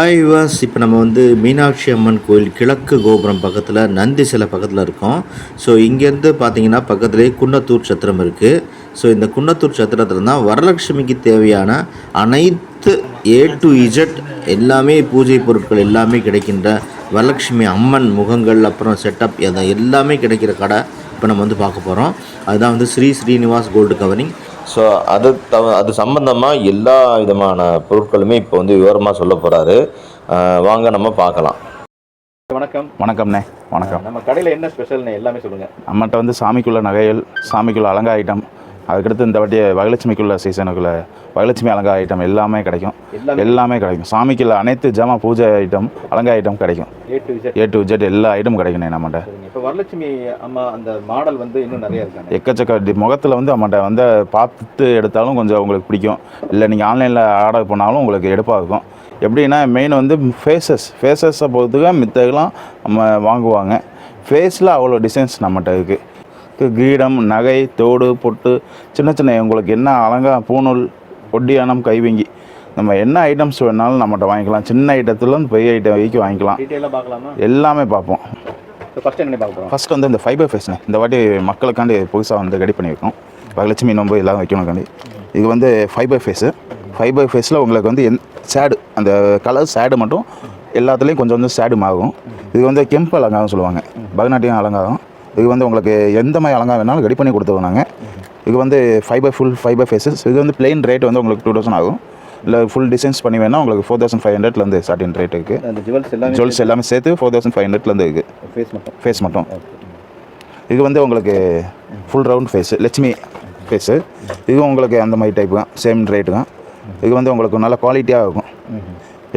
Hi was இப்போ நம்ம வந்து மீனாட்சி அம்மன் கோயில் கிழக்கு கோபுரம் பக்கத்தில் நந்தி சிலை பக்கத்தில் இருக்கோம். ஸோ இங்கேருந்து பார்த்தீங்கன்னா பக்கத்துலேயே குன்னத்தூர் சத்திரம் இருக்குது ஸோ இந்த குன்னத்தூர் சத்திரத்தில் தான் வரலட்சுமிக்கு தேவையான அனைத்து ஏ டு இஜட் எல்லாமே பூஜை பொருட்கள் எல்லாமே கிடைக்கின்ற வரலட்சுமி அம்மன் முகங்கள் அப்புறம் செட்டப் அதை எல்லாமே கிடைக்கிற கடை இப்போ நம்ம வந்து பார்க்க போகிறோம் அதுதான் வந்து Sri Srinivas gold covering. So அது தவ அது சம்மந்தமாக எல்லா விதமான பொருட்களுமே இப்போ வந்து விவரமாக சொல்ல போகிறாரு வாங்க நம்ம பார்க்கலாம். வணக்கம். வணக்கம்ண்ணே. வணக்கம். நம்ம கடையில் என்ன ஸ்பெஷல்னு எல்லாமே சொல்லுங்க. நம்மகிட்ட வந்து சாமிக்குள்ள நகைகள் சாமிக்குள்ள அலங்கா ஐட்டம் அதுக்கடுத்து இந்த வாட்டி வகலட்சுமிக்குள்ள சீசனுக்குள்ள வகலட்சுமி அலங்கா ஐட்டம் எல்லாமே கிடைக்கும். எல்லாமே கிடைக்கும். சாமிக்குள்ள அனைத்து ஜாமா பூஜை ஐட்டம் அலங்கா ஐட்டம் கிடைக்கும். A to Z. A to Z எல்லா ஐட்டமும் கிடைக்குண்ணே நம்மகிட்ட இப்போ வரலட்சுமி அம்மா அந்த மாடல் வந்து இன்னும் நிறைய இருக்காங்க. எக்கச்சக்க முகத்தில் வந்து நம்மகிட்ட வந்து பார்த்து எடுத்தாலும் கொஞ்சம் உங்களுக்கு பிடிக்கும். இல்லை நீங்கள் ஆன்லைனில் ஆர்டர் பண்ணாலும் உங்களுக்கு எடுப்பாக இருக்கும். எப்படின்னா மெயின் வந்து ஃபேஸஸ் ஃபேஸஸை பொறுத்துக்க மித்தெல்லாம் நம்ம வாங்குவாங்க. ஃபேஸில் அவ்வளோ டிசைன்ஸ் நம்மகிட்ட இருக்குது கிரீடம் நகை தோடு பொட்டு சின்ன சின்ன உங்களுக்கு என்ன அலங்கா பூணூல் ஒட்டியானம் கைவங்கி நம்ம என்ன ஐட்டம்ஸ் வேணாலும் நம்மகிட்ட வாங்கிக்கலாம். சின்ன ஐட்டத்துலேருந்து பெரிய ஐட்டம் வரைக்கும் வாங்கிக்கலாம். எல்லாமே பார்ப்போம். ஃபஸ்ட் வந்து இந்த ஃபைபர் ஃபேஸ்னு இந்த வாட்டி மக்களுக்காண்டி புதுசாக வந்து ரெடி பண்ணியிருக்கோம். வரலட்சுமி நோம்பு எல்லாம் வைக்கணுக்காண்டி இது வந்து ஃபைபர் ஃபேஸு ஃபைபர் ஃபேஸில் உங்களுக்கு வந்து எந் சேடு அந்த கலர் சேடு மட்டும் எல்லாத்துலேயும் கொஞ்சம் கொஞ்சம் சேடு ஆகும் இது வந்து கெம்பு அலங்காரம் சொல்லுவாங்க. பரதநாட்டியம் அலங்காரம். இது வந்து உங்களுக்கு எந்த மாதிரி அலங்காரம் வேணாலும் ரெடி பண்ணி கொடுத்துருவோம் நாங்கள் இது வந்து ஃபைபர் ஃபுல் ஃபைபர் ஃபேஸஸ் இது வந்து பிளெயின் ரேட் வந்து உங்களுக்கு டூ தௌசண்ட் ஆகும். இல்லை ஃபுல் டிசைன்ஸ் பண்ணி வேணால் உங்களுக்கு ஃபோர் தௌசண்ட் ஃபைவ் ஹண்ட்ரட்லேருந்து ஸ்டார்டிங் ரேட் இருக்குது அந்த ஜுவல்ஸ் எல்லாமே ஜுவல்ஸ் எல்லாமே சேர்த்து ஃபோர் தௌசண்ட் ஃபைவ் ஹண்ட்ரட்லேருந்து இருக்குது ஃபேஸ் மட்டும். ஃபேஸ் மட்டும். இது வந்து உங்களுக்கு full round face Lakshmi face இதுவும் உங்களுக்கு அந்த மாதிரி டைப் தான். சேம் ரேட்டு தான். இது வந்து உங்களுக்கு நல்ல குவாலிட்டியாக இருக்கும்.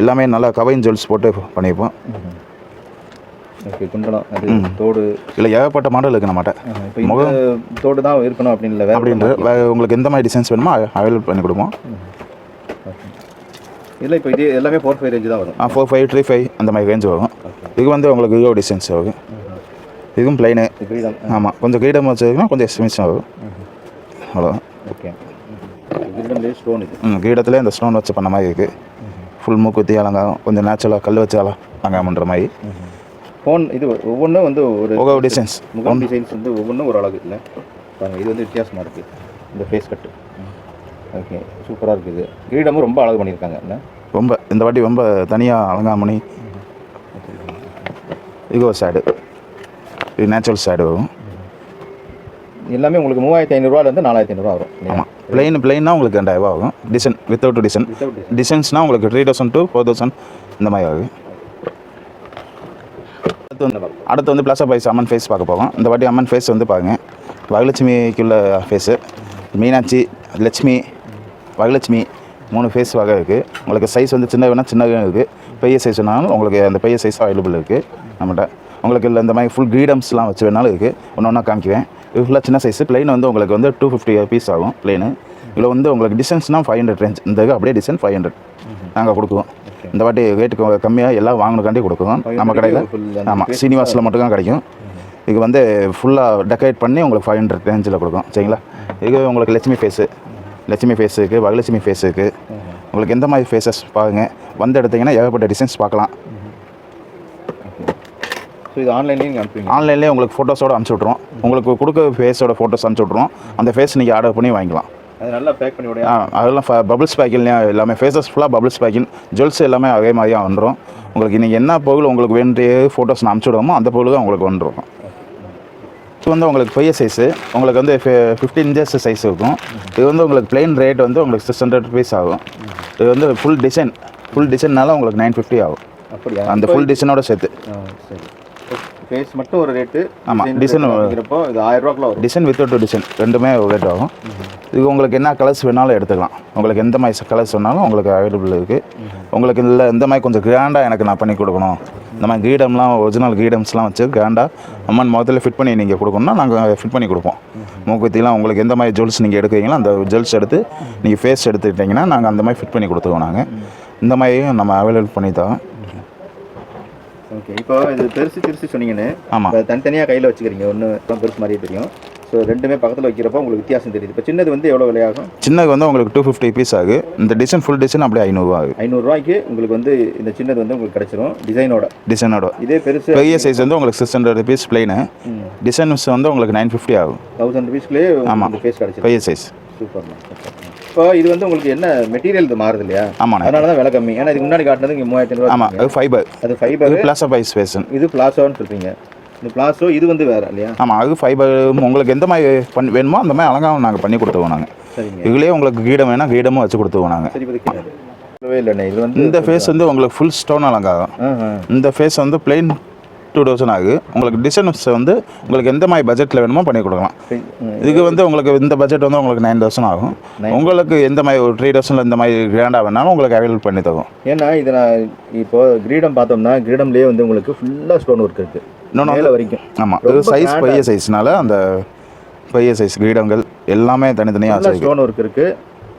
எல்லாமே நல்லா கவைன் ஜுவல்ஸ் போட்டு பண்ணியிருப்போம் ஓகே குண்டலம் அது தோடு. இல்லை ஏகப்பட்ட மாடல் இருக்குது நம்மகிட்ட. இந்த தோடு தான் இருக்கணும் அப்படின்னு இல்லை அப்படின்ற உங்களுக்கு எந்த மாதிரி டிசைன்ஸ் வேணுமோ அவைலபிள் பண்ணி கொடுப்போம். இல்லை இப்போ இது எல்லாமே ஃபோர் ஃபைவ் ரேஞ்சு தான் வரும். ஃபோர் ஃபைவ் த்ரீ ஃபைவ் அந்த மாதிரி ரேஞ்ச் வரும். இது வந்து உங்களுக்கு இதோ டிசைன்ஸ் ஆகும் இதுவும் பிளைனு கிரீடம் ஆமாம் கொஞ்சம் கிரீடம் வச்சதுன்னா கொஞ்சம் எக்ஸ்பென்சிவ் ஆகும் அவ்வளோதான் ஓகே. ஸ்டோன் இது. ம் கிரீடத்தில் இந்த ஸ்டோன் வச்சு பண்ண மாதிரி இருக்குது ஃபுல் மூக்குத்தி அலங்காரம். கொஞ்சம் நேச்சுரலாக கல் வச்சு அல அலங்காரம் பண்ணுற மாதிரி. ஃபோன் இது ஒவ்வொன்றும் வந்து ஒரு ஒவ்வொரு டிசைன்ஸ் முகம் டிசைன்ஸ் வந்து ஒவ்வொன்றும் ஒரு அழகு இல்லை. பாருங்க இது வந்து வித்தியாசமாக இருக்குது இந்த ஃபேஸ் கட்டு ஓகே சூப்பராக இருக்குது. கிரீடமும் ரொம்ப அழகு பண்ணியிருக்காங்க. என்ன? ரொம்ப இந்த வாட்டி ரொம்ப தனியாக அலங்காரம் பண்ணி இது ஒரு சைடு இது நேச்சுரல் சைடு வரும் எல்லாமே உங்களுக்கு மூவாயிரத்தி ஐநூறுரூவாலேருந்து நாலாயிரத்தி ஐநூறுரூவா வரும்? ஆமாம் பிளெயின் பிளெயின்னா உங்களுக்கு ரெண்டாயிரரூவா ஆகும் டிசைன் வித்தவுட் டிசைன். டிசைன்ஸ்னால் உங்களுக்கு three thousand to four thousand இந்த மாதிரி ஆகும் அடுத்து வந்து அடுத்து வந்து ப்ளஸ் பைஸ் அம்மன் ஃபேஸ் பார்க்க போகிறோம் இந்த வாட்டி அம்மன் ஃபேஸ் வந்து பாருங்க. வரலட்சுமிக்குள்ள ஃபேஸு மீனாட்சி லட்சுமி வரலட்சுமி மூணு ஃபேஸ் வகை இருக்குது உங்களுக்கு சைஸ் வந்து சின்ன வேணால் சின்ன இருக்குது பெரிய சைஸ் வேணாலும் உங்களுக்கு அந்த பெரிய சைஸ் அவைலபிள் இருக்குது நம்மகிட்ட உங்களுக்கு இல்லை இந்த மாதிரி ஃபுல் கிரீடம்ஸ்லாம் வச்சு வேணாலும் இருக்குது ஒன்று ஒன்றா காமிக்குவேன் இது ஃபுல்லாக சின்ன சைஸ் பிளெயின் வந்து உங்களுக்கு வந்து டூ ஃபிஃப்டி பீஸ் ஆகும். பிளெயின் இதில் வந்து உங்களுக்கு டிசைன்ஸ்னால் ஃபைவ் ஹண்ட்ரட் ரேஞ்ச் இந்த அப்படியே டிசைன் ஃபைவ் ஹண்ட்ரட் நாங்கள் கொடுக்குவோம். இந்த வாட்டி ரேட்டுக்கு கம்மியாக எல்லாம் வாங்கினக்காண்டி கொடுக்குவோம் நம்ம கடையில். ஆமாம் சீனிவாஸில் மட்டும் தான் கிடைக்கும். இது வந்து ஃபுல்லாக டெக்கரேட் பண்ணி உங்களுக்கு ஃபைவ் ஹண்ட்ரட் ரேஞ்சில் கொடுக்கும் சரிங்களா? இது உங்களுக்கு லட்சுமி ஃபேஸு லட்சுமி ஃபேஸ் இருக்குது வரலட்சுமி ஃபேஸ் இருக்குது உங்களுக்கு எந்த மாதிரி ஃபேஸஸ் பாருங்கள் வந்து எடுத்தீங்கன்னா ஏகப்பட்ட டிசைன்ஸ் பார்க்கலாம். ஸோ இது ஆன்லைன்லேயும் அனுப்புவீங்க. ஆன்லைன்லேயே உங்களுக்கு ஃபோட்டோஸோடு அனுப்பிச்சி விட்ருவோம் உங்களுக்கு கொடுக்க ஃபேஸோட ஃபோட்டோஸ் அனுப்பிச்சி விட்ருவோம் அந்த ஃபேஸ் நீங்கள் ஆர்டர் பண்ணி வாங்கிக்கலாம். அது நல்லா பேக் பண்ணி விட. ஆ அதெல்லாம் பபிள்ஸ் பேக்கிங்லேயும் எல்லாமே ஃபேஸஸ் ஃபுல்லாக பபிள்ஸ் பேக்கிங் ஜுவல்ஸ் எல்லாமே அதே மாதிரியா வந்துடும் உங்களுக்கு நீங்கள் என்ன பொருள் உங்களுக்கு வேண்டிய ஃபோட்டோஸ் நான் அனுப்பிச்சி விடுவோமோ அந்த பொருள் தான் உங்களுக்கு வந்துடும் இது வந்து உங்களுக்கு பெரிய சைஸு உங்களுக்கு வந்து ஃபிஃப்டீன் இன்ச்சஸ் சைஸ் இருக்கும். இது வந்து உங்களுக்கு பிளெயின் ரேட் வந்து உங்களுக்கு சிக்ஸ் ஹண்ட்ரட் ருபீஸ் ஆகும். இது வந்து ஃபுல் டிசைன் ஃபுல் டிசைன்னால உங்களுக்கு நைன் ஃபிஃப்டி ஆகும். அப்படியா? அந்த ஃபுல் டிசைனோட சேர்த்து. சரி. ஃபேஸ் மட்டும் ஒரு ரேட்டு ஆமா, design ஒரு- அப்படிங்கிறப்போ இது ஆயிரம் ரூபாக்குள்ள வரும் டிசைன் வித்தவுட் டிசைன் ரெண்டுமே ரேட் ஆகும். இது உங்களுக்கு என்ன கலர்ஸ் வேணாலும் எடுத்துக்கலாம். உங்களுக்கு எந்த மாதிரி கலர்ஸ் வேணாலும் உங்களுக்கு அவைலபிள் இருக்குது உங்களுக்கு இல்லை இந்த மாதிரி கொஞ்சம் கிராண்டாக எனக்கு நான் பண்ணி கொடுக்கணும். இந்த மாதிரி கிரீடம்லாம் ஒரிஜினல் கிரீடம்ஸ்லாம் வச்சு கிராண்டாக அம்மன் முகத்தில் ஃபிட் பண்ணி நீங்கள் கொடுக்கணும்னா நாங்கள் ஃபிட் பண்ணி கொடுப்போம். மூக்குத்திலாம் உங்களுக்கு எந்த மாதிரி ஜுவல்ஸ் நீங்கள் எடுக்கிறீங்களோ அந்த ஜுவல்ஸ் எடுத்து நீங்கள் ஃபேஸ் எடுத்துக்கிட்டிங்கன்னா நாங்கள் அந்த மாதிரி ஃபிட் பண்ணி கொடுத்துருவோம் நாங்கள் இந்த மாதிரியும் நம்ம அவைலபிள் பண்ணி தரோம். ஓகே இப்போ இது பெருசு பெருசு சொன்னீங்கன்னு. ஆமாம் தனித்தனியாக கையில் வச்சுக்கிறீங்க. ஒன்று பெருசு மாதிரியே தெரியும். ஸோ ரெண்டுமே பக்கத்தில் வைக்கிறப்போ உங்களுக்கு வித்தியாசம் தெரியுது. இப்போ சின்னது வந்து எவ்வளோ விலையாகும்? சின்னது வந்து உங்களுக்கு டூ ஃபிஃப்டி பீஸ் ஆகுது இந்த டிசைன் ஃபுல் டிசைன் அப்படியே ஐநூறுரூவா ஆகுது ஐநூறுரூவாய்க்கு உங்களுக்கு வந்து இந்த சின்னது வந்து உங்களுக்கு கிடச்சிரும். டிசைனோட டிசைனோட இதே பெருசு. பெரிய சைஸ் வந்து உங்களுக்கு six hundred rupees plain designs வந்து உங்களுக்கு நைன் ஃபிஃப்டி ஆகும். தௌசண்ட் ருபீஸ்லேயே ஆமா. இந்த ஃபேஸ் கிடச்சிரும். பெரிய சைஸ் சூப்பர்ண்ணா இப்போ இது வந்து உங்களுக்கு என்ன மெட்டீரியல் இது மாறுது இல்லையா? ஆமாண்ணே. அதனால தான் விலை கம்மி. ஏன்னா இதுக்கு முன்னாடி காட்டினது இங்கே மூவாயிரத்தி ஐநூறுவா ஆமாம் அது ஃபைபர் அது ஃபைபர் பிளாஸ் பைஸ் ஃபேஷன் இது பிளாசோன்னு சொல்றீங்க. இந்த பிளாசோ இது வந்து வேற இல்லையா? ஆமாம் அது ஃபைபர் உங்களுக்கு எந்த மாதிரி பண்ணி வேணுமோ அந்த மாதிரி அலங்காரம் நாங்கள் பண்ணி கொடுத்துருவோம் நாங்கள் இதுலேயே உங்களுக்கு கீடம் வேணால் கீடமும் வச்சு கொடுத்துருவோம் நாங்கள் இது வந்து இந்த ஃபேஸ் வந்து உங்களுக்கு ஃபுல் ஸ்டோன் அலங்காரம். இந்த ஃபேஸ் வந்து பிளெயின் டூ தௌசண்ட் ஆகுது. உங்களுக்கு டிசைன்ஸ் வந்து உங்களுக்கு எந்த மாதிரி பட்ஜெட்டில் வேணுமோ பண்ணி கொடுக்கலாம். இதுக்கு வந்து உங்களுக்கு இந்த பட்ஜெட் வந்து உங்களுக்கு நைன் தௌசண்ட் ஆகும். உங்களுக்கு எந்த மாதிரி ஒரு த்ரீ தௌசண்டில் இந்த மாதிரி கிராண்டாக வேணாலும் உங்களுக்கு அவைலபிள் பண்ணி தரும் ஏன்னா இது நான் இப்போ கிரீடம் பார்த்தோம்னா கிரீடம்லேயே வந்து உங்களுக்கு ஃபுல்லாக ஸ்டோன் ஒர்க் இருக்கு. இன்னொன்று வரைக்கும். ஆமாம் இது ரொம்ப சைஸ் பெரிய சைஸ்னால அந்த பெரிய சைஸ் கிரீடங்கள் எல்லாமே தனித்தனியாக ஸ்டோன் ஒர்க் இருக்கு.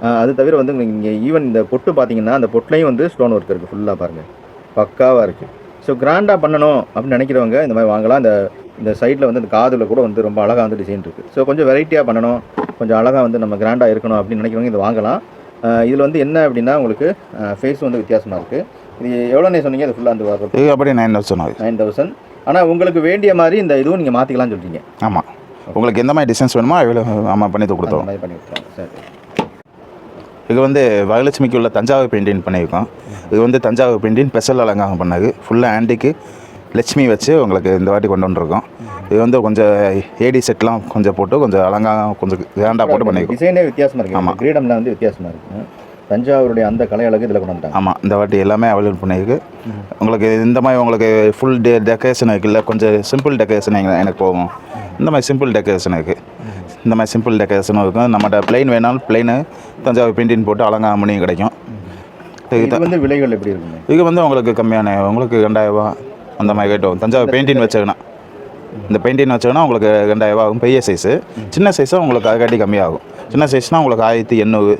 ஆஹ் அது தவிர வந்து இங்கே ஈவன் இந்த பொட்டு பார்த்தீங்கன்னா அந்த பொட்டுலையும் வந்து ஸ்டோன் ஒர்க் இருக்குது ஃபுல்லாக பாருங்கள் பக்காவாக இருக்குது ஸோ கிராண்டாக பண்ணணும் அப்படின்னு நினைக்கிறவங்க இந்த மாதிரி வாங்கலாம். இந்த இந்த சைடில் வந்து இந்த காதில் கூட வந்து ரொம்ப அழகாக வந்து டிசைன் இருக்குது ஸோ கொஞ்சம் வெரைட்டியாக பண்ணணும். கொஞ்சம் அழகாக வந்து நம்ம கிராண்டாக இருக்கணும் அப்படின்னு நினைக்கிறவங்க இதை வாங்கலாம். இதில் வந்து என்ன அப்படின்னா உங்களுக்கு ஃபேஸ் வந்து வித்தியாசமாக இருக்குது இது எவ்வளோனே சொன்னீங்க அது ஃபுல்லாக வந்து வர்றது அப்படியே நைன் தௌசண்ட் நைன் தௌசண்ட் ஆனால் உங்களுக்கு வேண்டிய மாதிரி இந்த இதுவும் நீங்கள் மாற்றிக்கலாம்னு சொல்றீங்க. ஆமாம் உங்களுக்கு எந்த மாதிரி டிசைன்ஸ் வேணுமோ அவைலபிள் ஆமாம் பண்ணி கொடுத்தோம் பண்ணி விட்டுருவாங்க சரி. இது வந்து வரலட்சுமிக்கு உள்ள தஞ்சாவூர் பெயிண்டிங் பண்ணியிருக்கோம். இது வந்து தஞ்சாவூர் பெயிண்டிங் ஸ்பெஷல் அலங்காரம் பண்ணது. ஃபுல்லாக ஆன்டிக்கு லட்சுமி வச்சு உங்களுக்கு இந்த வாட்டி கொண்டு வந்துருக்கோம். இது வந்து கொஞ்சம் ஏடி செட்லாம் கொஞ்சம் போட்டு கொஞ்சம் அலங்காரம் கொஞ்சம் கிராண்டாக போட்டு பண்ணியிருக்கோம். டிசைனே வித்தியாசமாக இருக்கு. ஆமா. ஆமாம் கிரீடம்லாம் வந்து வித்தியாசமாக இருக்கு. தஞ்சாவூருடைய அந்த கலை அழகு இதில் கொண்டு வந்துட்டாங்க. ஆமாம் இந்த வாட்டி எல்லாமே அவைலபிள் பண்ணியிருக்கு. உங்களுக்கு இந்த மாதிரி உங்களுக்கு ஃபுல் டே டெக்கரேஷன் இருக்குல்ல கொஞ்சம் சிம்பிள் டெக்கரேஷன் எனக்கு போகும். இந்த மாதிரி சிம்பிள் டெக்கரேஷன் இருக்குது இந்த மாதிரி சிம்பிள் டெக்கரேஷனும் இருக்கும். நம்மகிட்ட பிளெயின் வேணாலும் பிளெயின் தஞ்சாவூர் பெயிண்டிங் போட்டு அலங்காரம் பண்ணி கிடைக்கும். இது வந்து விலைகள் எப்படி இருக்குங்க? இது வந்து உங்களுக்கு கம்மியான உங்களுக்கு ரெண்டாயிரரூபா அந்த மாதிரி ஆகும் தஞ்சாவூர் பெயிண்டிங் வச்சதுன்னா இந்த பெயிண்டிங் வச்சதுன்னா உங்களுக்கு ரெண்டாயிரரூபா ஆகும். பெரிய சைஸு சின்ன சைஸாக உங்களுக்கு அதுக்காட்டி கம்மியாகும். சின்ன சைஸ்னால் உங்களுக்கு ஆயிரத்தி எண்ணூறு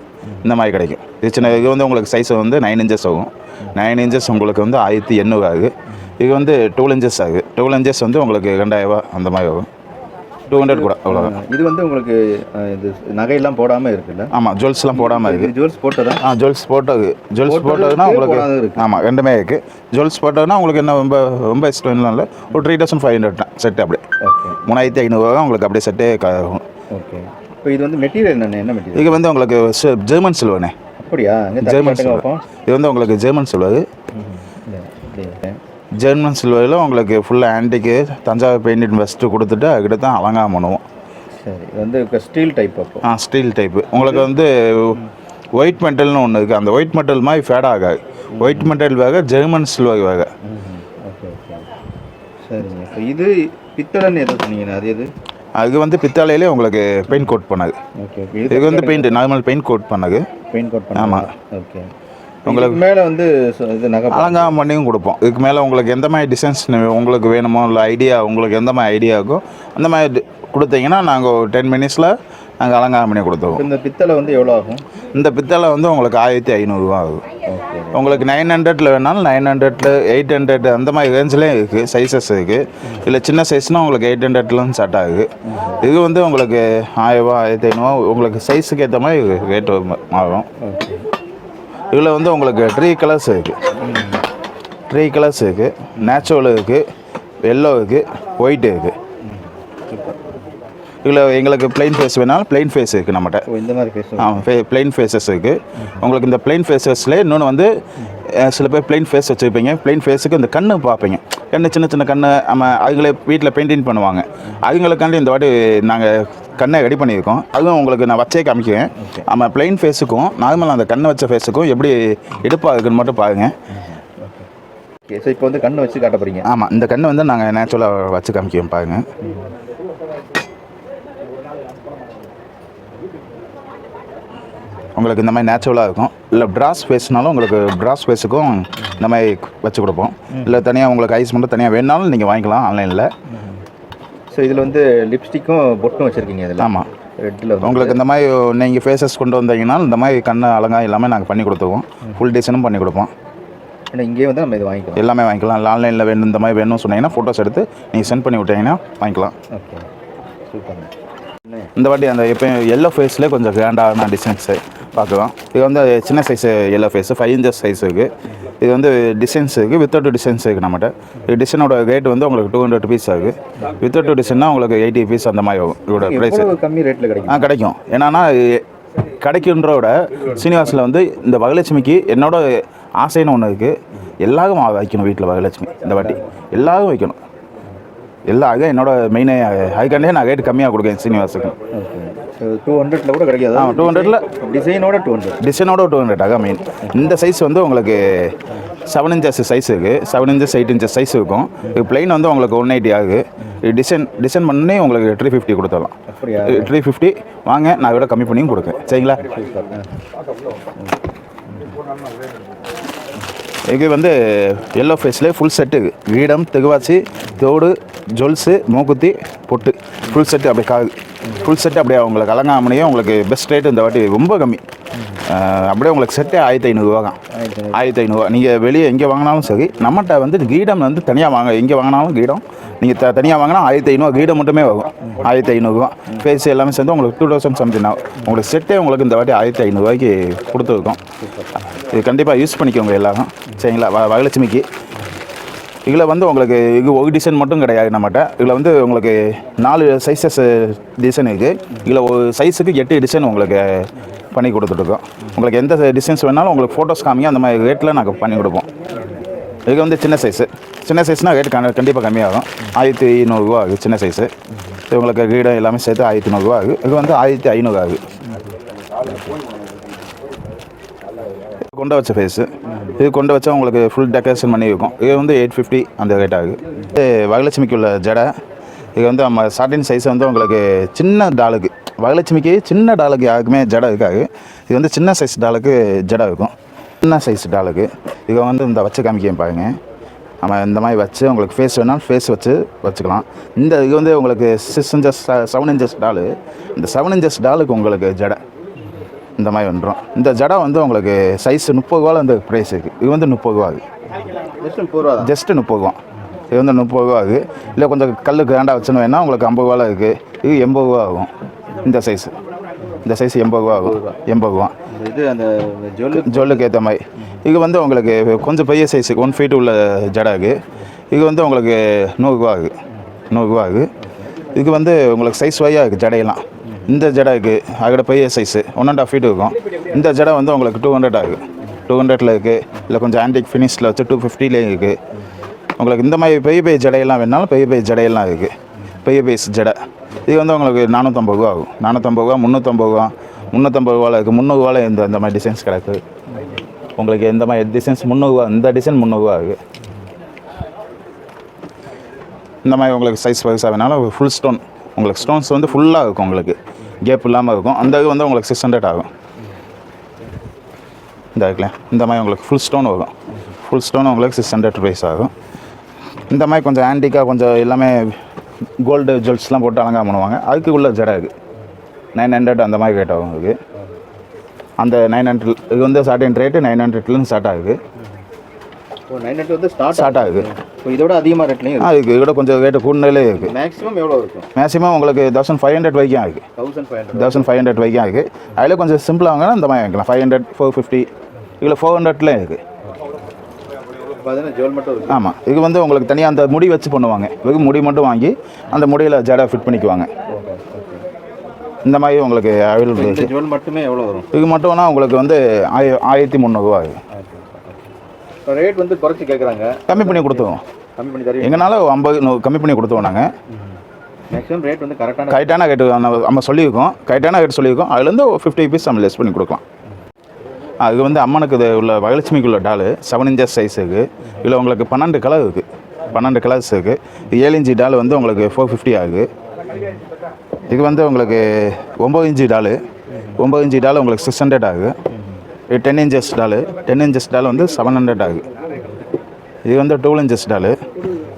இந்த மாதிரி கிடைக்கும். இது சின்ன இது வந்து உங்களுக்கு சைஸ் வந்து நைன் இன்ச்சஸ் ஆகும். நைன் இன்ச்சஸ் உங்களுக்கு வந்து ஆயிரத்தி எண்ணூறு ஆகுது. இது வந்து டூ இன்ச்சஸ் ஆகுது. டூ இன்ச்சஸ் வந்து உங்களுக்கு ரெண்டாயிரரூபா அந்த மாதிரி ஆகும் டூ ஹண்ட்ரட் கூட அவ்வளோதான் இது வந்து உங்களுக்கு இது நகையெல்லாம் போடாமல் இருக்குல்ல? ஆமாம் ஜுவல்ஸ்லாம் போடாமல் இருக்குது ஜுவல்ஸ் போட்டதா? ஆ ஜுவல்ஸ் போட்டது. ஜுவல்ஸ் போட்டது போட்டதுன்னா உங்களுக்கு. ஆமாம் ரெண்டுமே இருக்குது ஜுவல்ஸ் போட்டதுன்னா உங்களுக்கு என்ன ரொம்ப ரொம்ப எக்ஸ்பென்ஸ்லாம் இல்லை. ஒரு த்ரீ தௌசண்ட் ஃபைவ் ஹண்ட்ரட் தான் செட் அப்படியே. ஓகே மூணாயிரத்தி ஐநூறுரூவா உங்களுக்கு அப்படியே செட்டே ஓகே இப்போ இது வந்து மெட்டீரியல் என்ன என்ன மெட்டீரியல் இது வந்து உங்களுக்கு ஜெர்மன் சில்வனே அப்படியா? ஜெர்மன் சில்வர் இது வந்து உங்களுக்கு ஜெர்மன் சில்வர் ஜெர்மன் சில்வரில் உங்களுக்கு ஃபுல்லாக ஆன்டிக்கு தஞ்சாவூர் பெயிண்டிங் ஃபஸ்ட்டு கொடுத்துட்டு அதுக்கிட்ட தான் அலங்காரம் பண்ணுவோம். சரி வந்து ஸ்டீல் டைப் அப்போ? ஆ ஸ்டீல் டைப்பு உங்களுக்கு வந்து ஒயிட் மெட்டல்னு ஒன்று இருக்குது அந்த ஒயிட் மெட்டல் மாதிரி ஃபேட் ஆகாது. ஒயிட் மெட்டல் வேக ஜெர்மன் சில்வர் வேக. சரிங்க. இது பித்தளைன்னு எதோ சொன்னீங்க? அது எது? அது வந்து பித்தாளையிலே உங்களுக்கு பெயிண்ட் கோட் பண்ணது. ஓகே இது வந்து பெயிண்ட் நார்மல் பெயிண்ட் கோட் பண்ணது. பெயிண்ட் கோட் பண்ண ஆமா. ஓகே. உங்களுக்கு மேலே வந்து இது நகை அலங்காரம் பண்ணியும் கொடுப்போம். இதுக்கு மேலே உங்களுக்கு எந்த மாதிரி டிசைன்ஸ் உங்களுக்கு வேணுமோ இல்லை ஐடியா உங்களுக்கு எந்த மாதிரி ஐடியா இருக்கோ அந்த மாதிரி கொடுத்தீங்கன்னா நாங்கள் ஒரு டென் மினிட்ஸில் நாங்கள் அலங்காரம் பண்ணி கொடுத்துருவோம். இந்த பித்தளை வந்து எவ்வளோ ஆகும்? இந்த பித்தளை வந்து உங்களுக்கு ஆயிரத்தி ஐநூறுரூவா ஆகும் உங்களுக்கு நைன் ஹண்ட்ரட்ல வேணாலும் நைன் ஹண்ட்ரட்ல எயிட் ஹண்ட்ரட் அந்த மாதிரி ரேஞ்சிலையும் இருக்குது சைஸஸ் இருக்குது இல்லை சின்ன சைஸ்னால் உங்களுக்கு எயிட் ஹண்ட்ரட்லாம் ஸ்டார்ட் ஆகுது. இது வந்து உங்களுக்கு ஆயிரரூபா ஆயிரத்தி ஐநூறுவா உங்களுக்கு சைஸுக்கு ஏற்ற மாதிரி ரேட் மாறும். இதில் வந்து உங்களுக்கு ட்ரீ கலர்ஸ் இருக்குது ட்ரீ கலர்ஸ் இருக்குது நேச்சுரல் இருக்குது எல்லோ இருக்குது ஒயிட் இருக்குது இதில் எங்களுக்கு plain ஃபேஸ் வேணாலும் plain ஃபேஸ் இருக்குது நம்மகிட்ட. இந்த மாதிரி பேசுவோம் ஆ ஃபே பிளைன் ஃபேஸஸ் இருக்குது உங்களுக்கு இந்த பிளைன் ஃபேஸஸ்லேயே இன்னொன்று வந்து சில பேர் பிளைன் ஃபேஸ் வச்சுருப்பீங்க. பிளைன் ஃபேஸுக்கு இந்த கண்ணு பார்ப்பீங்க. கண்ணு சின்ன சின்ன கண்ணு நம்ம அவங்களே வீட்டில் பெயிண்டிங் பண்ணுவாங்க. அவங்களுக்காண்டி இந்த வாட்டி நாங்கள் கண்ணை ரெடி பண்ணியிருக்கோம். அதுவும் உங்களுக்கு நான் வச்சே காமிக்குவேன் நம்ம பிளைன் ஃபேஸுக்கும் நார்மல் அந்த கண்ணை வச்ச ஃபேஸுக்கும் எப்படி எடுப்பாக இருக்குன்னு மட்டும் பாருங்கள் ஓகே. ஸோ இப்போ வந்து கண்ணை வச்சு காட்ட போறீங்க. ஆமாம் இந்த கண்ணை வந்து நாங்கள் நேச்சுரலாக வச்சு காமிக்குவோம் பாருங்கள் உங்களுக்கு இந்த மாதிரி நேச்சுரலாக இருக்கும். இல்லை ப்ராஸ் ஃபேஸ்னாலும் உங்களுக்கு ப்ராஸ் ஃபேஸுக்கும் இந்த மாதிரி வச்சு கொடுப்போம். இல்லை தனியாக உங்களுக்கு ஐஸ் மட்டும் தனியாக வேணாலும் நீங்கள் வாங்கிக்கலாம் ஆன்லைனில் ஸோ இதில் வந்து லிப்ஸ்டிக்கும் பொட்டும் வச்சுருக்கீங்க இதில்? ஆமாம் ரெட்டில் உங்களுக்கு இந்த மாதிரி நீங்கள் ஃபேஸஸ் கொண்டு வந்தீங்கன்னா இந்த மாதிரி கண்ணு அலங்கா எல்லாமே நாங்கள் பண்ணி கொடுத்துருவோம். ஃபுல் டிசைனும் பண்ணி கொடுப்போம். ஏன்னா இங்கேயே வந்து நம்ம இது வாங்கிக்கலாம். எல்லாமே வாங்கிக்கலாம். இல்லை ஆன்லைனில் வேணும் இந்த மாதிரி வேணும்னு சொன்னீங்கன்னா ஃபோட்டோஸ் எடுத்து நீங்கள் சென்ட் பண்ணி விட்டீங்கன்னா வாங்கிக்கலாம். ஓகே சூப்பர் இந்த வாட்டி அந்த இப்போ எல்லோ ஃபேஸ்லேயே கொஞ்சம் கிராண்டான டிசைன்ஸு பார்க்கலாம். இது வந்து சின்ன size yellow face five inches size இருக்குது இது வந்து டிசைன்ஸ் இருக்குது வித்தவுட் டிசைன்ஸ் இருக்குது நம்மகிட்ட. இது டிசைனோட ரேட் வந்து உங்களுக்கு டூ ஹண்ட்ரட் ருபீஸ் ஆகுது. வித்தவுட் டிசைன்னா உங்களுக்கு எயிட்டி ருபீஸ் அந்த மாதிரி ஆகும். இதோட ப்ரைஸ் கம்மி ரேட்டில் கிடைக்கும்? ஆ கிடைக்கும். என்னன்னா கிடைக்குன்றோட சீனிவாசில் வந்து இந்த வரலட்சுமிக்கு என்னோட ஆசைன்னு ஒன்று இருக்குது எல்லாரும் வைக்கணும் வீட்டில் வரலட்சுமி இந்த வாட்டி. எல்லாரும் வைக்கணும். எல்லா அதுதான் என்னோட மெயினே அதுக்காண்டே நான் ரேட் கம்மியாக கொடுக்கேன் சீனிவாசுக்கு டூ ஹண்ட்ரட்ல கூட கிடைக்காது? ஆ, 200 ல டிசைனோட டூ ஹண்ட்ரட் டிசைனோட டூ ஹண்ட்ரட் ஆக மெயின் இந்த சைஸ் வந்து உங்களுக்கு செவன் இன்ச்சஸ் சைஸ் இருக்குது seven inches eight inches size இருக்கும். இது பிளைன் வந்து உங்களுக்கு ஒன் எயிட்டி ஆகுது. டிசைன் டிசைன் பண்ணி உங்களுக்கு த்ரீ ஃபிஃப்டி கொடுத்துடலாம். த்ரீ ஃபிஃப்டி வாங்க நான் விட கம்மி பண்ணியும் கொடுக்கேன். சரிங்களா? இது வந்து எல்லோ ஃபேஸ்லேயே ஃபுல் செட்டு வீடம் தெகுவாச்சி தோடு ஜொல்ஸு மூக்குத்தி பொட்டு. ஃபுல் செட்டு அப்படியே கா ஃபுல் செட்டு அப்படியே உங்களுக்கு அலங்காமணியே உங்களுக்கு பெஸ்ட் ரேட் இந்த வாட்டி ரொம்ப கம்மி. அப்படியே உங்களுக்கு செட்டே ஆயிரத்தி ஐநூறுரூவா தான். ஆயிரத்தி ஐநூறுரூவா நீங்கள் வெளியே எங்கே வாங்கினாலும் சரி நம்மகிட்ட வந்து கீடம் வந்து தனியாக வாங்க எங்கே வாங்கினாலும் கீடம். நீங்கள் த தனியாக வாங்கினா ஆயிரத்தி ஐநூறு கீடம் மட்டுமே வரும். ஆயிரத்தி ஐநூறுரூவா ஃபேஸ் எல்லாமே சேர்ந்து உங்களுக்கு டூ தௌசண்ட் சம்திங் ஆகும். உங்களுக்கு செட்டே உங்களுக்கு இந்த வாட்டி ஆயிரத்தி ஐநூறுரூவாய்க்கு கொடுத்துருக்கோம். இது கண்டிப்பாக யூஸ் பண்ணிக்கோங்க எல்லாரும். சரிங்களா? வ வரலட்சுமிக்கு இதில் வந்து உங்களுக்கு இது ஒரு டிசைன் மட்டும் கிடையாது நம்மகிட்ட. இதில் வந்து உங்களுக்கு நாலு சைஸஸ் டிசைன் இருக்குது இதில் ஒரு சைஸுக்கு எட்டு டிசைன் உங்களுக்கு பண்ணி கொடுத்துட்ருக்கோம். உங்களுக்கு எந்த டிசைன்ஸ் வேணாலும் உங்களுக்கு ஃபோட்டோஸ் காமிங்க. அந்த மாதிரி ரேட்டில் நாங்கள் பண்ணி கொடுப்போம். இது வந்து சின்ன சைஸு சின்ன சைஸ்னால் ரேட் கண்டிப்பாக கம்மியாகும். ஆயிரத்தி நூறுரூவா ஆகுது சின்ன சைஸு இது உங்களுக்கு கீடம் எல்லாமே சேர்த்து ஆயிரத்தி நூறுரூவா ஆகுது. இது வந்து ஆயிரத்தி ஐநூறு ஆகுது. கொண்ட வச்ச ஃபேஸு இது கொண்டு வச்சா உங்களுக்கு ஃபுல் டெக்கரேஷன் பண்ணி இருக்கும். இது வந்து எயிட் ஃபிஃப்டி அந்த ரேட் ஆகுது. இது வரலட்சுமிக்கு உள்ள ஜடை. இது வந்து நம்ம சாட்டின் சைஸ் வந்து உங்களுக்கு சின்ன டாலுக்கு. வரலட்சுமிக்கு சின்ன டாலுக்கு யாருக்குமே ஜடை இருக்காது. இது வந்து சின்ன சைஸ் டாலுக்கு ஜடை இருக்கும். சின்ன சைஸ் டாலுக்கு. இதை வந்து இந்த வச்சு காமிக்க பாருங்க. நம்ம இந்த மாதிரி வச்சு உங்களுக்கு ஃபேஸ் வேணாலும் ஃபேஸ் வச்சு வச்சுக்கலாம். இந்த இது வந்து உங்களுக்கு சிக்ஸ் இன்ச்சஸ் செவன் இன்ச்சஸ் டாலு. இந்த செவன் இன்ச்சஸ் டாலுக்கு உங்களுக்கு ஜடை. இந்த மாதிரி வந்துடும் இந்த ஜடை வந்து உங்களுக்கு சைஸ் முப்பது ரூபாவில் இந்த ப்ரைஸ் இருக்குது இது வந்து முப்பது ரூபா ஆகுது ஜஸ்ட்டு முப்பது ரூபா. இது வந்து முப்பது ரூபா ஆகுது இல்லை கொஞ்சம் கல் கிராண்டாக வச்சுன்னு வேணால் உங்களுக்கு ஐம்பது ரூபாவில் இருக்குது இது எண்பது ரூபா ஆகும். இந்த சைஸு இந்த சைஸ் எண்பது ரூபா ஆகும். எண்பது ரூபா. இது அந்த ஜொல்லு ஜொல்லுக்கு ஏற்ற மாதிரி. இது வந்து உங்களுக்கு கொஞ்சம் பெரிய சைஸு ஒன் ஃபீட் உள்ள ஜடாகு இது வந்து உங்களுக்கு நூறுரூவா ஆகுது நூறுரூவா ஆகுது இது வந்து உங்களுக்கு சைஸ் வையாக இருக்குது ஜடையெல்லாம். இந்த ஜடைக்கு அதோட பெரிய size one and half feet இருக்கும். இந்த ஜடை வந்து உங்களுக்கு டூ ஹண்ட்ரட் ஆகுது டூ ஹண்ட்ரட்ல இருக்குது இல்லை கொஞ்சம் ஆன்டிக் ஃபினிஷில் வச்சு டூ ஃபிஃப்டிலேயும் இருக்குது உங்களுக்கு இந்த மாதிரி பெரிய பெரிய ஜடையெல்லாம் வேணாலும் பெரிய பெரிய ஜடையெல்லாம் இருக்குது பெரிய பைஸ் ஜடை. இது வந்து உங்களுக்கு நானூற்றம்பது ரூபா ஆகும். நானூற்றம்பது ரூபா முந்நூற்றம்பது ரூபா முந்நூற்றம்பது ரூபாவில் இருக்குது முந்நூறுவாவில் இந்த இந்த மாதிரி டிசைன்ஸ் கிடக்கு. உங்களுக்கு எந்த மாதிரி டிசைன்ஸ் முந்நூறுரூவா இந்த டிசைன் முந்நூறுவா இருக்குது இந்த மாதிரி உங்களுக்கு சைஸ் வைஸாக வேணாலும் ஃபுல் ஸ்டோன் உங்களுக்கு ஸ்டோன்ஸ் வந்து ஃபுல்லாக இருக்கும் உங்களுக்கு. கேப் இல்லாமல் இருக்கும். அந்த இது வந்து உங்களுக்கு சிக்ஸ் ஹண்ட்ரட் ஆகும். இந்த இருக்குல்ல இந்த மாதிரி உங்களுக்கு ஃபுல் ஸ்டோன் வரும். ஃபுல் ஸ்டோன் உங்களுக்கு சிக்ஸ் ஹண்ட்ரட் ருபீஸ் ஆகும். இந்த மாதிரி கொஞ்சம் ஆன்டிக்காக கொஞ்சம் எல்லாமே கோல்டு ஜுவல்ஸ்லாம் போட்டு அலங்காரம் பண்ணுவாங்க. அதுக்கு உள்ள ஜடை இருக்குது நைன் ஹண்ட்ரட் அந்த மாதிரி ரேட் ஆகும் உங்களுக்கு. அந்த நைன் ஹண்ட்ரட் இது வந்து ஸ்டார்டிங் ரேட்டு நைன் ஹண்ட்ரட்லேருந்து ஸ்டார்ட் ஆகுது. நைன் ஹண்ட்ரட் வந்து ஸ்டார்ட் ஸ்டார்ட் ஆகுது. இதோட அதிகமாக ரேட்லையும் அதுக்கு இதோட கொஞ்சம் ரேட்டு கூடுதலே இருக்குது மேக்ஸிமம் எவ்வளோ இருக்கும் மேக்ஸிமம் உங்களுக்கு தௌசண்ட் ஃபைவ் ஹண்ட்ரட் வரைக்கும் இருக்குது thousand five hundred thousand five hundred வரைக்கும் இருக்குது அதில் கொஞ்சம் சிம்பிளாக வாங்கினா இந்த மாதிரி வாங்கிக்கலாம். ஃபைவ் ஹண்ட்ரட் ஃபோர் ஃபிஃப்டி இதில் ஃபோர் ஹண்ட்ரட்லேயும் இருக்குது ஆமாம் இது வந்து உங்களுக்கு தனியாக அந்த முடி வச்சு பண்ணுவாங்க. வெறும் முடி மட்டும் வாங்கி அந்த முடியில் ஜடை ஃபிட் பண்ணிக்குவாங்க. இந்த மாதிரி உங்களுக்கு அவைலபிள் ஜுவல் மட்டுமே எவ்வளோ வரும்? இது மட்டும்னா உங்களுக்கு வந்து ஆய ஆயிரத்தி முந்நூறுரூவா ஆகுது. ரேட் வந்து குறைச்சி கேட்குறாங்க கம்மி பண்ணி கொடுத்துருவோம். கம்மி பண்ணி தருவீங்க. எங்கனால ஐம்பது கம்மி பண்ணி கொடுத்துருவோம் நாங்கள் மேக்ஸிமம் ரேட் வந்து கரெக்டான கரெக்டான ரேட்டு நம்ம சொல்லியிருக்கோம். கரெக்டான ரேட் சொல்லியிருக்கோம். அதுலேருந்து ஃபிஃப்டி பீஸ் நம்ம லெஸ் பண்ணி கொடுக்கலாம். அது வந்து அம்மனுக்கு இது உள்ள வரலட்சுமிக்கு உள்ள டாலு செவன் இன்ச்சஸ் சைஸ் இருக்குது இதில் உங்களுக்கு பன்னெண்டு கலர் இருக்குது பன்னெண்டு கலர்ஸ் இருக்குது ஏழு இன்ச்சு டால் வந்து உங்களுக்கு ஃபோர் ஃபிஃப்டி ஆகுது. இது வந்து உங்களுக்கு ஒம்பது இன்ச்சு டாலு ஒம்பது இன்ச்சு டால் உங்களுக்கு சிக்ஸ் ஹண்ட்ரட் ஆகுது. Ten inches tall ten inches tall வந்து செவன் ஹண்ட்ரட் ஆகுது. இது வந்து டூ இன்ச்சஸ் டாலு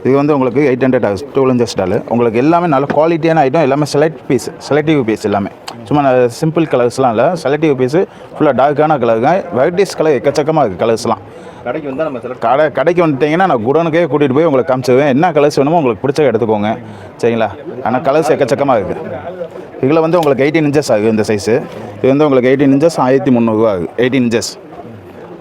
இது வந்து உங்களுக்கு எயிட் ஹண்ட்ரட் ஆகுது. டூ இன்ச்சஸ் டாலு உங்களுக்கு எல்லாமே நல்ல குவாலிட்டியான ஐட்டம் எல்லாமே செலக்ட் பீஸ் செலக்டிவ் பீஸ் எல்லாமே. சும்மா சிம்பிள் கலர்ஸ்லாம் இல்லை. செலக்டிவ் பீஸு ஃபுல்லாக டார்க்கான கலருங்க வெரைட்டிஸ் கலர் எக்கச்சக்கமாக இருக்குது கலர்ஸ்லாம் கடைக்கு வந்தால் நம்ம கடை கடைக்கு வந்துட்டீங்கன்னா நான் குடோனுக்கே கூட்டிகிட்டு போய் உங்களுக்கு காமிச்சிடுவேன் என்ன கலர்ஸ் வேணுமோ உங்களுக்கு பிடிச்ச எடுத்துக்கோங்க. சரிங்களா? ஆனால் கலர்ஸ் எக்கச்சக்கமாக இருக்குது இதில் வந்து உங்களுக்கு எயிட்டீன் இன்ச்சஸ் ஆகுது இந்த சைஸு இது வந்து உங்களுக்கு எயிட்டீன் இன்ச்சஸ் ஆயிரத்தி முந்நூறுரூவா ஆகுது. எயிட்டீன் இன்ச்சஸ்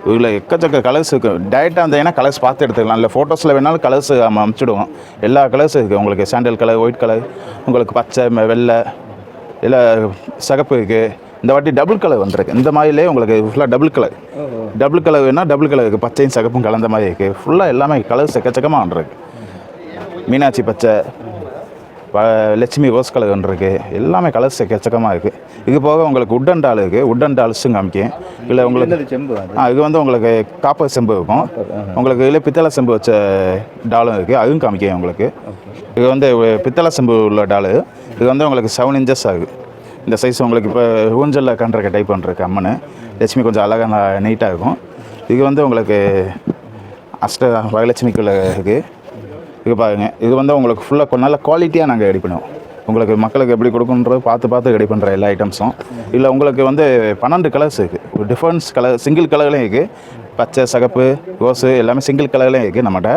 இதில் எக்கச்சக்க கலர்ஸ் இருக்குது டேரெக்டாக இருந்தீங்கன்னா கலர்ஸ் பார்த்து எடுத்துக்கலாம். இல்லை ஃபோட்டோஸில் வேணாலும் கலர்ஸ் அமுச்சிடுவோம். எல்லா கலர்ஸும் இருக்குது உங்களுக்கு சாண்டல் கலர் ஒயிட் கலர் உங்களுக்கு பச்சை ம- வெள்ளை இல்லை சிகப்பு இருக்குது இந்த வாட்டி டபுள் கலர் வந்துருக்கு. இந்த மாதிரிலே உங்களுக்கு ஃபுல்லாக டபுள் கலர் டபுள் கலர் வேணால் டபுள் கலர் இருக்குது பச்சையும் சிகப்பும் கலந்த மாதிரி இருக்குது ஃபுல்லாக எல்லாமே கலர்ஸ் எக்கச்சக்கமாக வந்துருக்கு. மீனாட்சி பச்சை ப- லட்சுமி ரோஸ் கலர் இருக்குது எல்லாமே கலர்ஸ் எக்கச்சக்கமாக இருக்குது இது போக உங்களுக்கு உட்டன் டால் இருக்குது உட்டன் டால்ஸும் காமிக்கும் இல்லை உங்களுக்கு செம்பு ஆ இது வந்து உங்களுக்கு காப்பர் செம்பு இருக்கும். உங்களுக்கு இதில் பித்தளை செம்பு வச்ச டாலும் இருக்குது அதுவும் காமிக்கும் உங்களுக்கு. இது வந்து பித்தளை செம்பு உள்ள டாலு இது வந்து உங்களுக்கு செவன் இன்ச்சஸ் ஆகுது இந்த சைஸ் உங்களுக்கு இப்போ ஊஞ்சலில் கண்டிருக்க டைப் பண்ணிருக்கு அம்மனு. லட்சுமி கொஞ்சம் அழகாக நீட்டாக இருக்கும். இது வந்து உங்களுக்கு அஷ்ட வரலட்சுமிக்குள்ள இருக்குது இது பாருங்கள் இது வந்து உங்களுக்கு ஃபுல்லாக நல்ல குவாலிட்டியாக நாங்கள் ரெடி பண்ணுவோம். உங்களுக்கு மக்களுக்கு எப்படி கொடுக்கணுன்றது பார்த்து பார்த்து ரெடி பண்ணுற எல்லா ஐட்டம்ஸும் இல்லை உங்களுக்கு வந்து பன்னெண்டு கலர்ஸ் இருக்குது ஒரு டிஃபரன்ஸ் கலர் சிங்கிள் கலர்லையும் இருக்குது பச்சை சகப்பு ரோஸு எல்லாமே சிங்கிள் கலர்லையும் இருக்குது நம்மகிட்ட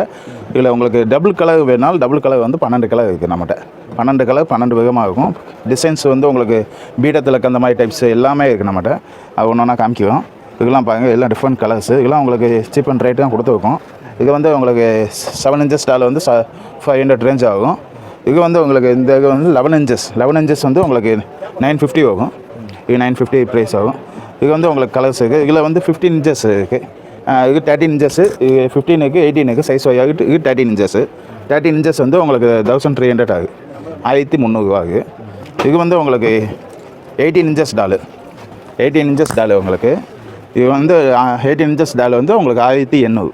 இதில் உங்களுக்கு டபுள் கலர் வேணாலும் டபுள் கலர் வந்து பன்னெண்டு கலர் இருக்குது நம்மகிட்ட பன்னெண்டு கலர் பன்னெண்டு விதமாக இருக்கும். டிசைன்ஸ் வந்து உங்களுக்கு பீடத்தில் அந்த மாதிரி டைப்ஸ் எல்லாமே இருக்குது நம்மகிட்ட அது ஒன்று ஒன்றா காமிக்குவோம். இதெல்லாம் பாருங்கள் எல்லாம் டிஃப்ரெண்ட் கலர்ஸு இதெல்லாம் உங்களுக்கு சீப் அண்ட் ரேட்டு தான் கொடுத்துருக்கோம் இது வந்து உங்களுக்கு செவன் இன்ச்சஸ் டால் வந்து ஃபைவ் ஹண்ட்ரட் ரேஞ்ச் ஆகும். இது வந்து உங்களுக்கு இந்த இது வந்து லெவன் இன்ச்சஸ் லெவன் இன்ச்சஸ் வந்து உங்களுக்கு நைன் ஃபிஃப்டி ஆகும். இது நைன் ஃபிஃப்டி ப்ரைஸ் ஆகும். இது வந்து உங்களுக்கு கலர்ஸ் இருக்குது இதில் வந்து ஃபிஃப்டீன் இன்ச்சஸ் இருக்குது இது தேர்ட்டின் இன்ச்சஸ் இது ஃபிஃப்டீனுக்கு எயிட்டீனுக்கு சைஸ் ஆகிட்டு இது தேர்ட்டின் இன்ச்சஸ் தேர்ட்டின் இன்ச்சஸ் வந்து உங்களுக்கு தௌசண்ட் த்ரீ ஹண்ட்ரட் ஆகுது. ஆயிரத்தி முந்நூறுரூவா ஆகுது. இது வந்து உங்களுக்கு eighteen inches tall eighteen inches tall உங்களுக்கு. இது வந்து எயிட்டீன் இன்ச்சஸ் டாலு வந்து உங்களுக்கு ஆயிரத்தி எண்ணூறு.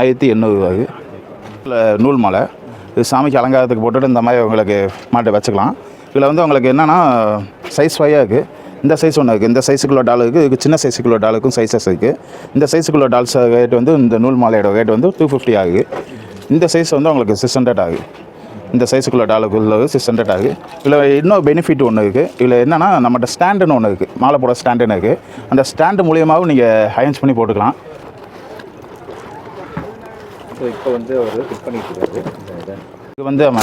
ஆயிரத்தி எண்ணூறு ஆகுது இல்லை நூல் மாலை. இது சாமிக்கு அலங்காரத்துக்கு போட்டுட்டு இந்த மாதிரி உங்களுக்கு மாட்டை வச்சுக்கலாம். இதில் வந்து உங்களுக்கு என்னென்னா சைஸ் ஃபையாக இருக்குது இந்த சைஸ் ஒன்று இருக்குது இந்த சைஸுக்குள்ள டால் இருக்குது இதுக்கு சின்ன சைஸுக்குள்ள டாலுக்கும் சைஸஸ் இருக்குது இந்த சைஸுக்குள்ள டால்ஸ் ரேட் வந்து இந்த நூல் மாலையோட ரேட் வந்து டூ ஃபிஃப்டி ஆகுது. இந்த சைஸ் வந்து உங்களுக்கு சிக்ஸ் ஹண்ட்ரட் ஆகுது. இந்த சைஸுக்குள்ள டாலுக்குள்ள சிக்ஸ் ஹண்ட்ரட் ஆகுது. இதில் இன்னும் பெனிஃபிட் ஒன்று இருக்குது இதில் என்னென்னா நம்மகிட்ட ஸ்டாண்டுன்னு ஒன்று இருக்குது மாலை போட ஸ்டாண்டுன்னு இருக்குது அந்த ஸ்டாண்டு மூலியமாகவும் நீங்கள் ஹையன்ஸ் பண்ணி போட்டுக்கலாம். ஸோ இப்போ வந்து அவர் ஃபிட் பண்ணிட்டு இருக்காரு இந்த இதை. இது வந்து நம்ம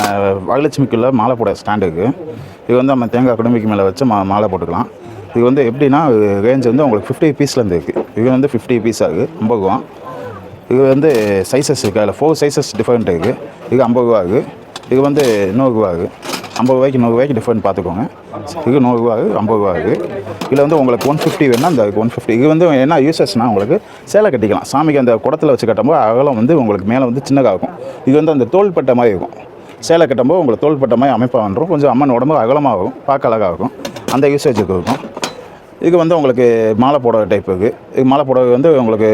வரலட்சுமிக்குள்ள மாலை போட ஸ்டாண்டுக்கு இது வந்து நம்ம தேங்காய் குடும்பிக்கு மேலே வச்சு மா மாலை போட்டுக்கலாம். இது வந்து எப்படின்னா ரேஞ்ச் வந்து உங்களுக்கு ஃபிஃப்டி பீஸ்லேருந்து இருக்குது இது வந்து ஃபிஃப்டி பீஸ் ஆகுது ஐம்பது ரூபா. இது வந்து சைஸஸ் இருக்குது அதில் ஃபோர் சைஸஸ் டிஃப்ரெண்ட் இருக்குது இது ஐம்பது ரூபா ஆகுது இது வந்து நூறுரூவா ஆகுது ஐம்பது ரூபாய்க்கு நூறு ரூபாய்க்கு டிஃப்ரெண்ட் பார்த்துக்கோங்க. இது நூறுரூவா ஆகுது ஐம்பது ரூபா ஆகுது. இதில் வந்து உங்களுக்கு ஒன் ஃபிஃப்டி வேணுன்னா அந்த ஒன் ஃபிஃப்டி இது வந்து என்ன யூசஸ்னால் உங்களுக்கு சேலை கட்டிக்கலாம். சாமிக்கு அந்த குடத்தில் வச்சு கட்டும்போது அகலம் வந்து உங்களுக்கு மேலே வந்து சின்னதாக இருக்கும். இது வந்து அந்த தோள்பட்டை மாதிரி இருக்கும். சேலை கட்டும்போது உங்களுக்கு தோள்பட்டை மாதிரி அமைப்பாக வந்துடும் கொஞ்சம் அம்மன் உடம்பு அகலமாகும் பார்க்க அழகாக இருக்கும். அந்த யூசேஜுக்கு இருக்கும். இது வந்து உங்களுக்கு மாலை புடவை டைப் இருக்குது இது மாலை புடவை வந்து உங்களுக்கு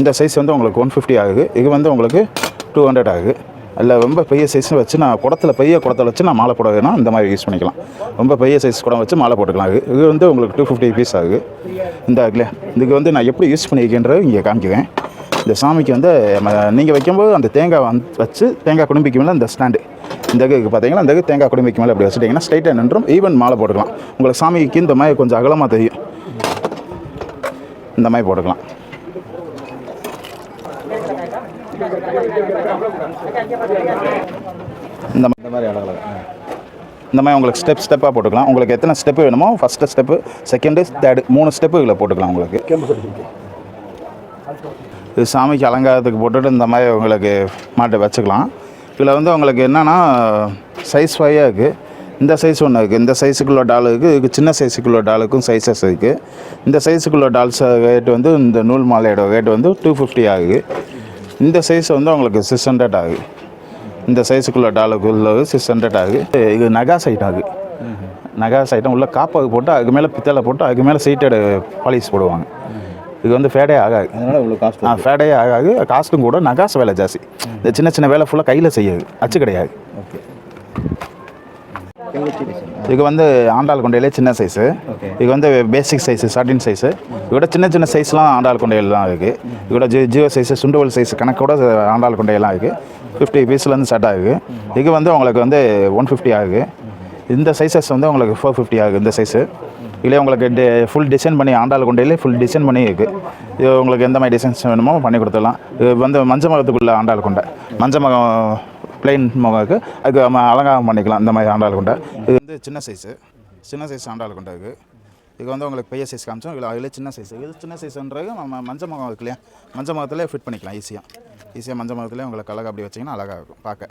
இந்த சைஸ் வந்து உங்களுக்கு ஒன் ஃபிஃப்டி ஆகுது. இது வந்து உங்களுக்கு டூ ஹண்ட்ரட் ஆகுது. இல்லை ரொம்ப பெரிய சைஸ் வச்சு நான் குடத்தில் பெரிய குடத்தில் வச்சு நான் மாலை போட வேணும். இந்த மாதிரி யூஸ் பண்ணிக்கலாம். ரொம்ப பெரிய சைஸ் குடம் வச்சு மாலை போட்டுக்கலாம். இது இது வந்து உங்களுக்கு டூ ஃபிஃப்டி பீஸ் ஆகுது. இந்த ஆகுல இதுக்கு வந்து நான் எப்படி யூஸ் பண்ணியிருக்கேன்றது இங்கே காமிக்குவேன் இந்த சாமிக்கு வந்து நீங்கள் வைக்கும்போது அந்த தேங்காய் வந்து வச்சு தேங்காய் குடும்பிக்கு மேலே இந்த ஸ்டாண்டு இந்த இதுக்கு பார்த்தீங்கன்னா இந்த தேங்காய் குடும்பிக்கு மேலே அப்படி வச்சுட்டிங்கன்னா ஸ்ட்ரைட்டாக நின்றும். ஈவன் மாலை போட்டுக்கலாம். உங்களுக்கு சாமிக்கு இந்த மாதிரி கொஞ்சம் அகலமாக தெரியும். இந்த மாதிரி போட்டுக்கலாம். இந்த மாதிரி இந்த மாதிரி இந்த மாதிரி உங்களுக்கு ஸ்டெப் ஸ்டெப்பாக போட்டுக்கலாம். உங்களுக்கு எத்தனை ஸ்டெப்பு வேணுமோ ஃபஸ்ட்டு ஸ்டெப்பு செகண்டு தேர்டு மூணு ஸ்டெப்பு இதில் போட்டுக்கலாம் உங்களுக்கு. இது சாமிக்கு அலங்காரத்துக்கு போட்டுட்டு இந்த மாதிரி உங்களுக்கு மாட்டை வச்சுக்கலாம். இதில் வந்து உங்களுக்கு என்னென்னா சைஸ் ஃபையாக இருக்குது இந்த சைஸ் ஒன்று இருக்குது இந்த சைஸுக்குள்ள டால் இருக்குது இதுக்கு சின்ன சைஸுக்குள்ள டாலுக்கும் சைஸஸ் இருக்குது இந்த சைஸுக்குள்ள டால்ஸ் ரேட் வந்து இந்த நூல் மாலையோட ரேட் வந்து டூ ஃபிஃப்டி ஆகுது. இந்த சைஸ் வந்து உங்களுக்கு சிக்ஸ் ஹண்ட்ரட் ஆகுது இந்த சைஸுக்குள்ள டாலுக்குள்ள சிக்ஸ் ஹண்ட்ரட் ஆகுது இது நகாஸ் ஐட்டம் ஆகுது நகாஸ் ஐட்டம் உள்ள காப்பாகு போட்டு அதுக்கு மேலே பித்தளை போட்டு அதுக்கு மேலே சீட்டடு பாலிஷ் போடுவாங்க. இது வந்து ஃபேடே ஆகாது. அதனால் இவ்வளோ காஸ்ட் ஆ ஃபேடே ஆகாது. காஸ்ட்டும் கூட நகாஸ் வேலை ஜாஸ்தி. இந்த சின்ன சின்ன வேலை ஃபுல்லாக கையில் செய்யாது. அச்சு கிடையாது. ஓகே. இது வந்து ஆண்டாள் கொண்டையிலே சின்ன சைஸு. இது வந்து பேசிக் சைஸு சாட்டின் சைஸு இதோட சின்ன சின்ன சைஸ்லாம் ஆண்டாள் கொண்டையில் தான் இருக்குது இதோட ஜி ஜியோ சைஸு சுண்டுவல் சைஸ் கணக்கோட ஆண்டாள் கொண்டையெல்லாம் இருக்குது ஃபிஃப்டி பீஸ்லேருந்து ஸ்டார்ட் ஆகுது. இது வந்து உங்களுக்கு வந்து ஒன் ஃபிஃப்டி ஆகுது. இந்த சைஸஸ் வந்து உங்களுக்கு ஃபோர் ஃபிஃப்டி ஆகுது இந்த சைஸு இதில் உங்களுக்கு டே ஃபுல் டிசைன் பண்ணி ஆண்டாள் கொண்டையிலே ஃபுல் டிசைன் பண்ணி இருக்குது இது உங்களுக்கு எந்த மாதிரி டிசைன்ஸ் வேணுமோ பண்ணி கொடுத்துடலாம். இது வந்து மஞ்ச மகத்துக்குள்ள ஆண்டாள் கொண்டை. மஞ்ச மகம் பிளெயின் முகக்கு. அதுக்கு நம்ம அலங்காரம் பண்ணிக்கலாம். இந்த மாதிரி ஆண்டாள் கொண்டை. இது வந்து சின்ன சைஸு சின்ன சைஸ் ஆண்டாள் கொண்டு இருக்குது இது வந்து உங்களுக்கு பெரிய சைஸ் காமிச்சோம். இல்லை அதில் சின்ன சைஸ் இது சின்ன சைஸ்ன்றது நம்ம மஞ்சள் முகம் இருக்கு இல்லையா? மஞ்சள் முகத்தில் ஃபிட் பண்ணிக்கலாம் ஈஸியாக ஈஸியாக மஞ்சள் முகத்துலேயே உங்களுக்கு அழகாக அப்படி வச்சிங்கன்னா அழகாக இருக்கும். பார்க்க.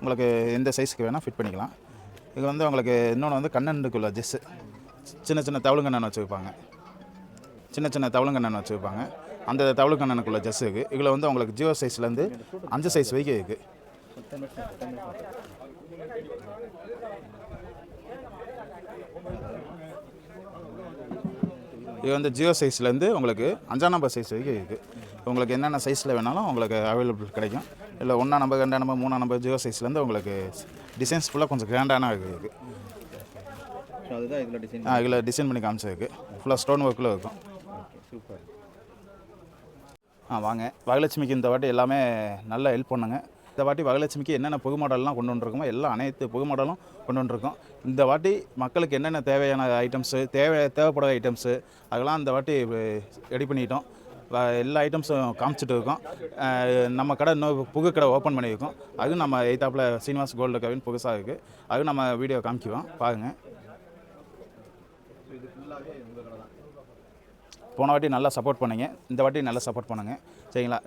உங்களுக்கு எந்த சைஸுக்கு வேணால் ஃபிட் பண்ணிக்கலாம். இது வந்து உங்களுக்கு இன்னொன்று வந்து கண்ணனுக்குள்ள ஜெஸ்ஸு சின்ன சின்ன தவளுங்கண்ணன் வச்சுருப்பாங்க. சின்ன சின்ன தவளுங்கண்ணன் வச்சுருப்பாங்க. அந்த தவளுக்கண்ணனுக்குள்ள ஜெஸ் இருக்குது இதில் வந்து உங்களுக்கு ஜியோ சைஸ்லேருந்து அஞ்சு சைஸ் வரைக்கும் இருக்குது இது வந்து ஜியோ சைஸ்லேருந்து உங்களுக்கு அஞ்சாம் நம்பர் சைஸ் வரைக்கும் இருக்குது உங்களுக்கு என்னென்ன சைஸில் வேணாலும் உங்களுக்கு அவைலபிள் கிடைக்கும். இல்லை ஒன்றா நம்பர் ரெண்டாம் நம்பர் மூணாம் நம்பர் ஜியோ சைஸ்லேருந்து உங்களுக்கு டிசைன்ஸ் ஃபுல்லாக கொஞ்சம் கிராண்டான இருக்குது ஆ இதில் டிசைன் பண்ணி காமிச்சிருக்கு. ஃபுல்லாக ஸ்டோன் ஒர்க்கில் இருக்கும். சூப்பர் ஆ வாங்க. வகலட்சுமிக்கு இந்த வாட்டி எல்லாமே நல்லா ஹெல்ப் பண்ணுங்க. இந்த வாட்டி வகலட்சுமிக்கு என்னென்ன புது மாடல்லாம் கொண்டு வந்துருக்கோமோ எல்லா அனைத்து புது மாடலும் கொண்டு வந்துருக்கோம். இந்த வாட்டி மக்களுக்கு என்னென்ன தேவையான ஐட்டம்ஸு தேவை தேவைப்படுற ஐட்டம்ஸு அதெல்லாம் இந்த வாட்டி ரெடி பண்ணிட்டோம். எல்லா ஐட்டம்ஸும் காமிச்சிட்டு இருக்கோம். நம்ம கடை இன்னும் புகு கடை ஓப்பன் பண்ணியிருக்கோம். அதுவும் நம்ம எய்த்தாப்பில் சீனிவாஸ் கோல்டு கவின் புதுசாக இருக்குது அதுவும் நம்ம வீடியோ காமிக்குவோம். பாருங்கள் போன வாட்டி நல்லா சப்போர்ட் பண்ணுங்க. இந்த வாட்டி நல்லா சப்போர்ட் பண்ணுங்கள் சரிங்களா?